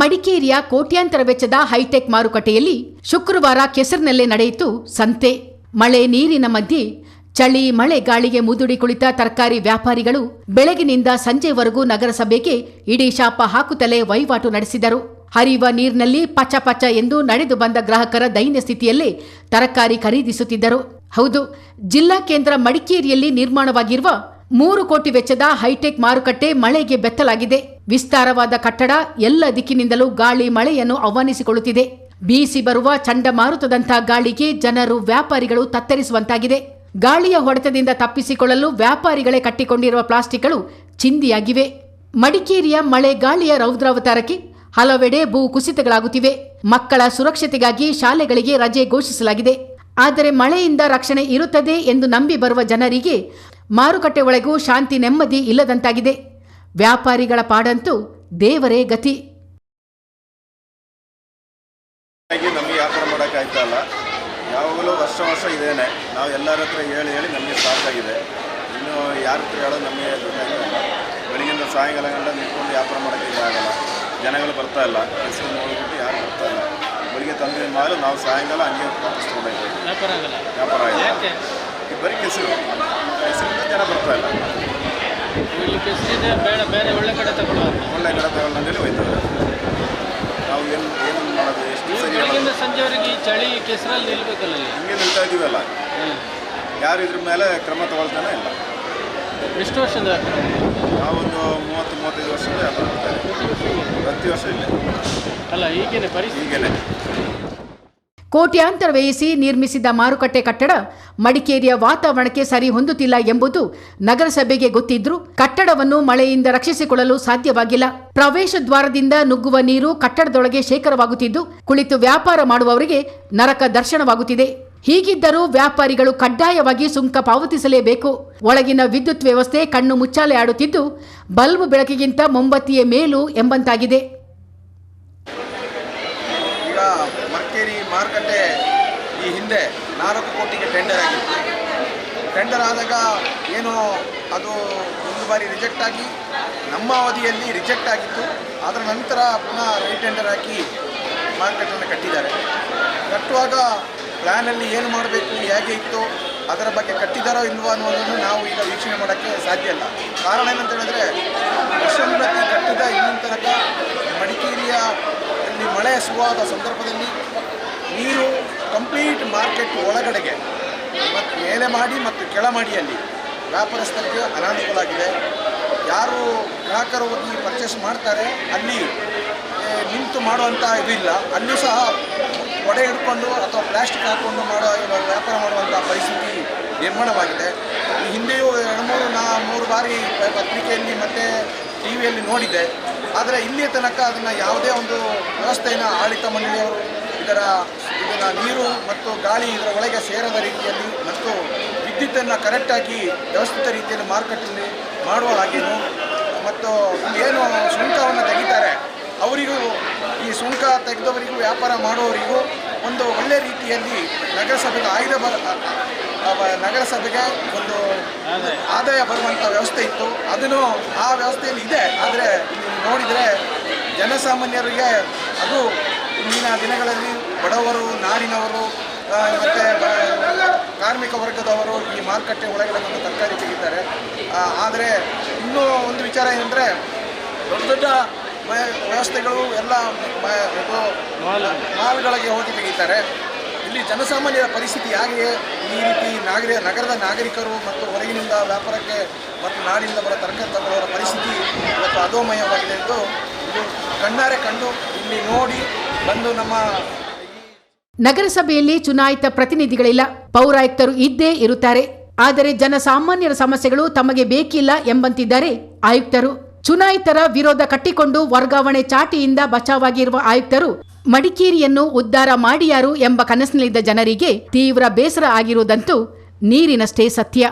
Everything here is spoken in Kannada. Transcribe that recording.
ಮಡಿಕೇರಿಯ ಕೋಟ್ಯಾಂತರ ವೆಚ್ಚದ ಹೈಟೆಕ್ ಮಾರುಕಟ್ಟೆಯಲ್ಲಿ ಶುಕ್ರವಾರ ಕೆಸರಿನಲ್ಲೇ ನಡೆಯಿತು ಸಂತೆ. ಮಳೆ ನೀರಿನ ಮಧ್ಯೆ ಚಳಿ, ಮಳೆ ಗಾಳಿಗೆ ಮುದುಡಿ ಕುಳಿತ ತರಕಾರಿ ವ್ಯಾಪಾರಿಗಳು ಬೆಳಗಿನಿಂದ ಸಂಜೆವರೆಗೂ ನಗರಸಭೆಗೆ ಇಡೀ ಶಾಪ ಹಾಕುತ್ತಲೇ ವಹಿವಾಟು ನಡೆಸಿದರು. ಹರಿಯುವ ನೀರಿನಲ್ಲಿ ಪಚ ಪಚ ಎಂದು ನಡೆದು ಬಂದ ಗ್ರಾಹಕರ ದೈನ್ಯ ಸ್ಥಿತಿಯಲ್ಲೇ ತರಕಾರಿ ಖರೀದಿಸುತ್ತಿದ್ದರು. ಹೌದು, ಜಿಲ್ಲಾ ಕೇಂದ್ರ ಮಡಿಕೇರಿಯಲ್ಲಿ ನಿರ್ಮಾಣವಾಗಿರುವ ಮೂರು ಕೋಟಿ ವೆಚ್ಚದ ಹೈಟೆಕ್ ಮಾರುಕಟ್ಟೆ ಮಳೆಗೆ ಬೆತ್ತಲಾಗಿದೆ. ವಿಸ್ತಾರವಾದ ಕಟ್ಟಡ ಎಲ್ಲ ದಿಕ್ಕಿನಿಂದಲೂ ಗಾಳಿ ಮಳೆಯನ್ನು ಆಹ್ವಾನಿಸಿಕೊಳ್ಳುತ್ತಿದೆ. ಬೀಸಿ ಬರುವ ಚಂಡಮಾರುತದಂಥ ಗಾಳಿಗೆ ಜನರು ವ್ಯಾಪಾರಿಗಳು ತತ್ತರಿಸುವಂತಾಗಿದೆ. ಗಾಳಿಯ ಹೊಡೆತದಿಂದ ತಪ್ಪಿಸಿಕೊಳ್ಳಲು ವ್ಯಾಪಾರಿಗಳೇ ಕಟ್ಟಿಕೊಂಡಿರುವ ಪ್ಲಾಸ್ಟಿಕ್ಗಳು ಚಿಂದಿಯಾಗಿವೆ. ಮಡಿಕೇರಿಯ ಮಳೆ ಗಾಳಿಯ ರೌದ್ರಾವತಾರಕ್ಕೆ ಹಲವೆಡೆ ಭೂ ಕುಸಿತಗಳಾಗುತ್ತಿವೆ. ಮಕ್ಕಳ ಸುರಕ್ಷತೆಗಾಗಿ ಶಾಲೆಗಳಿಗೆ ರಜೆ ಘೋಷಿಸಲಾಗಿದೆ. ಆದರೆ ಮಳೆಯಿಂದ ರಕ್ಷಣೆ ಇರುತ್ತದೆ ಎಂದು ನಂಬಿ ಬರುವ ಜನರಿಗೆ ಮಾರುಕಟ್ಟೆ ಒಳಗೂ ಶಾಂತಿ ನೆಮ್ಮದಿ ಇಲ್ಲದಂತಾಗಿದೆ. ವ್ಯಾಪಾರಿಗಳ ಪಾಡಂತೂ ದೇವರೇ ಗತಿ. ನಮಗೆ ವ್ಯಾಪಾರ ಮಾಡೋಕ್ಕೆ ಆಯ್ತಾ ಇಲ್ಲ. ಯಾವಾಗಲೂ ವರ್ಷ ವರ್ಷ ಇದೇನೆ. ನಾವು ಎಲ್ಲರ ಹತ್ರ ಹೇಳಿ ಹೇಳಿ ನಮಗೆ ಸಾಕಾಗಿದೆ. ಇನ್ನು ಯಾರ ಹತ್ರ ಹೇಳೋದು ನಮಗೆ ಗೊತ್ತಾಗ್ತಿಲ್ಲ ಬೆಳಗಿಂದ ಸಾಯಂಕಾಲ ಗಂಟ ನಿಂತ್ಕೊಂಡು ವ್ಯಾಪಾರ ಮಾಡೋಕ್ಕೆ ಆಗಲ್ಲ. ಜನಗಳು ಬರ್ತಾ ಇಲ್ಲ. ಹೆಸರು ನೋಡಿಬಿಟ್ಟು ಯಾರು ಬರ್ತಾ ಇಲ್ಲ. ಬೆಳಿಗ್ಗೆ ತಂದಿದ ಮಾಲು ನಾವು ಸಾಯಂಕಾಲ ಹಂಗೆ ವಾಪಸ್ ವ್ಯಾಪಾರ ಆಗಲ್ಲ. ವ್ಯಾಪಾರ ಆಗಿದೆ ಈ ಬರೀ ಕೆಸರು. ಕೆಸರಿಂದ ಜನ ಬರ್ತಾ ಇಲ್ಲ. ಇಲ್ಲಿ ಕೆಸರಿದೆ ಬೇಡ ಬೇರೆ ಒಳ್ಳೆ ಕಡೆ ತಗೊಳ್ಳೋದು ಒಳ್ಳೆ ಕಡೆ ತಗೊಳ್ಳಿ ಅಂತೇಳಿ ಹೋಯ್ತದೆ. ನಾವು ಏನು ಏನು ಮಾಡೋದು ಎಷ್ಟು ಸರಿ ಬೆಳಗಿಂದ ಸಂಜೆವರೆಗೆ ಈ ಚಳಿ ಕೆಸರಲ್ಲಿ ನಿಲ್ಬೇಕಲ್ಲ ಇಲ್ಲಿ? ಹಿಂಗೆ ನಿಲ್ತಾ ಇದೀವಲ್ಲ? ಯಾರು ಇದ್ರ ಮೇಲೆ ಕ್ರಮ ತಗೊಳ್ತಾನೆ ಇಲ್ಲ. ಎಷ್ಟು ವರ್ಷದ ನಾವೊಂದು ಮೂವತ್ತು ಮೂವತ್ತೈದು ವರ್ಷದ ಪ್ರತಿ ವರ್ಷ ಇಲ್ಲ. ಅಲ್ಲ ಈಗೇನೆ ಪರಿಸ್ಥಿತಿ. ಹೀಗೇನೆ ಕೋಟ್ಯಾಂತರ ವ್ಯಯಿಸಿ ನಿರ್ಮಿಸಿದ ಮಾರುಕಟ್ಟೆ ಕಟ್ಟಡ ಮಡಿಕೇರಿಯ ವಾತಾವರಣಕ್ಕೆ ಸರಿ ಹೊಂದುತ್ತಿಲ್ಲ ಎಂಬುದು ನಗರಸಭೆಗೆ ಗೊತ್ತಿದ್ರು ಕಟ್ಟಡವನ್ನು ಮಳೆಯಿಂದ ರಕ್ಷಿಸಿಕೊಳ್ಳಲು ಸಾಧ್ಯವಾಗಿಲ್ಲ. ಪ್ರವೇಶ ದ್ವಾರದಿಂದ ನುಗ್ಗುವ ನೀರು ಕಟ್ಟಡದೊಳಗೆ ಶೇಖರವಾಗುತ್ತಿದ್ದು, ಕುಳಿತು ವ್ಯಾಪಾರ ಮಾಡುವವರಿಗೆ ನರಕ ದರ್ಶನವಾಗುತ್ತಿದೆ. ಹೀಗಿದ್ದರೂ ವ್ಯಾಪಾರಿಗಳು ಕಡ್ಡಾಯವಾಗಿ ಸುಂಕ ಪಾವತಿಸಲೇಬೇಕು. ಒಳಗಿನ ವಿದ್ಯುತ್ ವ್ಯವಸ್ಥೆ ಕಣ್ಣು ಮುಚ್ಚಾಲೆ ಆಡುತ್ತಿದ್ದು, ಬಲ್ಬ್ ಬೆಳಕಿಗಿಂತ ಮೊಂಬತ್ತಿಯೇ ಮೇಲು ಎಂಬಂತಾಗಿದೆ ಈಗ ಮರ್ಕೇರಿ ಮಾರುಕಟ್ಟೆ ಈ ಹಿಂದೆ ನಾಲ್ಕು ಕೋಟಿಗೆ ಟೆಂಡರ್ ಆಗಿತ್ತು ಟೆಂಡರ್ ಆದಾಗ ಏನು ಅದು ಒಂದು ಬಾರಿ ರಿಜೆಕ್ಟ್ ಆಗಿ, ನಮ್ಮ ಅವಧಿಯಲ್ಲಿ ರಿಜೆಕ್ಟ್ ಆಗಿತ್ತು. ಅದರ ನಂತರ ಪುನಃ ರೀಟೆಂಡರ್ ಹಾಕಿ ಮಾರುಕಟ್ಟೆಯನ್ನು ಕಟ್ಟಿದ್ದಾರೆ. ಕಟ್ಟುವಾಗ ಪ್ಲ್ಯಾನಲ್ಲಿ ಏನು ಮಾಡಬೇಕು, ಹೇಗೆ ಇತ್ತು, ಅದರ ಬಗ್ಗೆ ಕಟ್ಟಿದಾರೋ ಇಲ್ವೋ ಅನ್ನೋದನ್ನು ನಾವು ಈಗ ವೀಕ್ಷಣೆ ಮಾಡೋಕ್ಕೆ ಸಾಧ್ಯ ಇಲ್ಲ. ಕಾರಣ ಏನಂತ ಹೇಳಿದ್ರೆ, ವರ್ಷಂಪ್ರತಿ ಕಟ್ಟಿದ ಇನ್ನೊಂದು ತನಕ ಮಡಿಕೇರಿಯಲ್ಲಿ ಮಳೆ ಸುವಾದ ಸಂದರ್ಭದಲ್ಲಿ ನೀರು ಕಂಪ್ಲೀಟ್ ಮಾರ್ಕೆಟ್ ಒಳಗಡೆಗೆ, ಮತ್ತು ಮೇಲೆ ಮಾಡಿ ಮತ್ತು ಕೆಳಮಾಡಿಯಲ್ಲಿ ವ್ಯಾಪಾರಸ್ಥರಿಗೆ ಅನಾನುಕೂಲ ಆಗಿದೆ ಯಾರು ಗ್ರಾಹಕರು ಹೋಗಿ ಪರ್ಚೇಸ್ ಮಾಡ್ತಾರೆ, ಅಲ್ಲಿ ನಿಂತು ಮಾಡುವಂಥ ಇದಿಲ್ಲ ಅಲ್ಲೂ ಸಹ ಒಡೆ ಹಿಡ್ಕೊಂಡು ಅಥವಾ ಪ್ಲಾಸ್ಟಿಕ್ ಹಾಕ್ಕೊಂಡು ಮಾಡೋ ವ್ಯಾಪಾರ ಮಾಡುವಂಥ ಪರಿಸ್ಥಿತಿ ನಿರ್ಮಾಣವಾಗಿದೆ. ಈ ಹಿಂದೆಯೂ ಎರಡು ಮೂರು ನಾ, ಮೂರು ಬಾರಿ ಪತ್ರಿಕೆಯಲ್ಲಿ ಮತ್ತು ಟಿ ವಿಯಲ್ಲಿ ನೋಡಿದೆ. ಆದರೆ ಇಲ್ಲಿಯ ತನಕ ಅದನ್ನು ಯಾವುದೇ ಒಂದು ವ್ಯವಸ್ಥೆಯನ್ನು ಆಡಳಿತ ಮಂಡಳಿಯವರು ಇದರ ನೀರು ಮತ್ತು ಗಾಳಿ ಇದರ ಒಳಗೆ ಸೇರದ ರೀತಿಯಲ್ಲಿ ಮತ್ತು ವಿದ್ಯುತ್ತನ್ನು ಕರೆಕ್ಟಾಗಿ ವ್ಯವಸ್ಥಿತ ರೀತಿಯಲ್ಲಿ ಮಾರುಕಟ್ಟೆಯಲ್ಲಿ ಮಾಡುವ ಹಾಗೇನು ಮತ್ತು ಏನು ಸುಂಕವನ್ನು ತೆಗಿತಾರೆ, ಅವರಿಗೂ ಈ ಸುಂಕ ತೆಗೆದವರಿಗೂ ವ್ಯಾಪಾರ ಮಾಡುವವರಿಗೂ ಒಂದು ಒಳ್ಳೆ ರೀತಿಯಲ್ಲಿ ನಗರಸಭೆಗೆ ಆಯ್ದ ಬರ ನಗರಸಭೆಗೆ ಒಂದು ಆದಾಯ ಬರುವಂಥ ವ್ಯವಸ್ಥೆ ಇತ್ತು. ಅದನ್ನು ಆ ವ್ಯವಸ್ಥೆಯಲ್ಲಿ ಇದೆ. ಆದರೆ ನೋಡಿದರೆ ಜನಸಾಮಾನ್ಯರಿಗೆ ಅದು ಇಂದಿನ ದಿನಗಳಲ್ಲಿ ಬಡವರು ನಾಡಿನವರು ಮತ್ತೆ ಕಾರ್ಮಿಕ ವರ್ಗದವರು ಈ ಮಾರುಕಟ್ಟೆ ಒಳಗಡೆ ಬಂದು ತರಕಾರಿ ತೆಗಿತಾರೆ. ಆದರೆ ಇನ್ನೂ ಒಂದು ವಿಚಾರ ಏನಂದರೆ ದೊಡ್ಡ ದೊಡ್ಡ ವ್ಯವಸ್ಥೆಗಳು ಎಲ್ಲ ಮಾಲ್ಗಳಿಗೆ ಹೋಗಿ ತೆಗಿತಾರೆ. ಇಲ್ಲಿ ಜನಸಾಮಾನ್ಯರ ಪರಿಸ್ಥಿತಿ ಹಾಗೆಯೇ. ಈ ರೀತಿ ನಾಗರಿಕ ನಗರದ ನಾಗರಿಕರು ಮತ್ತು ಹೊರಗಿನಿಂದ ವ್ಯಾಪಾರಕ್ಕೆ ಮತ್ತು ನಾಡಿನಿಂದ ಬರೋ ತರಕಾರಿ ತಗೊಳ್ಳೋರ ಪರಿಸ್ಥಿತಿ ಇವತ್ತು ಅಧೋಮಯವಾಗಿದೆ ಎಂದು ಇದು ಕಣ್ಣಾರೆ ಕಂಡು ಇಲ್ಲಿ ನೋಡಿ ಬಂದು ನಮ್ಮ ನಗರಸಭೆಯಲ್ಲಿ ಚುನಾಯಿತ ಪ್ರತಿನಿಧಿಗಳಿಲ್ಲ. ಪೌರಾಯುಕ್ತರು ಇದ್ದೇ ಇರುತ್ತಾರೆ. ಆದರೆ ಜನಸಾಮಾನ್ಯರ ಸಮಸ್ಯೆಗಳು ತಮಗೆ ಬೇಕಿಲ್ಲ ಎಂಬಂತಿದ್ದಾರೆ ಆಯುಕ್ತರು. ಚುನಾಯಿತರ ವಿರೋಧ ಕಟ್ಟಿಕೊಂಡು ವರ್ಗಾವಣೆ ಚಾಟಿಯಿಂದ ಬಚಾವಾಗಿರುವ ಆಯುಕ್ತರು, ಮಡಿಕೇರಿಯನ್ನು ಉದ್ಧಾರ ಮಾಡಿಯಾರು ಎಂಬ ಕನಸಿನಲ್ಲಿದ್ದ ಜನರಿಗೆ ತೀವ್ರ ಬೇಸರ ಆಗಿರುವುದಂತೂ ನೀರಿನಷ್ಟೇ ಸತ್ಯ.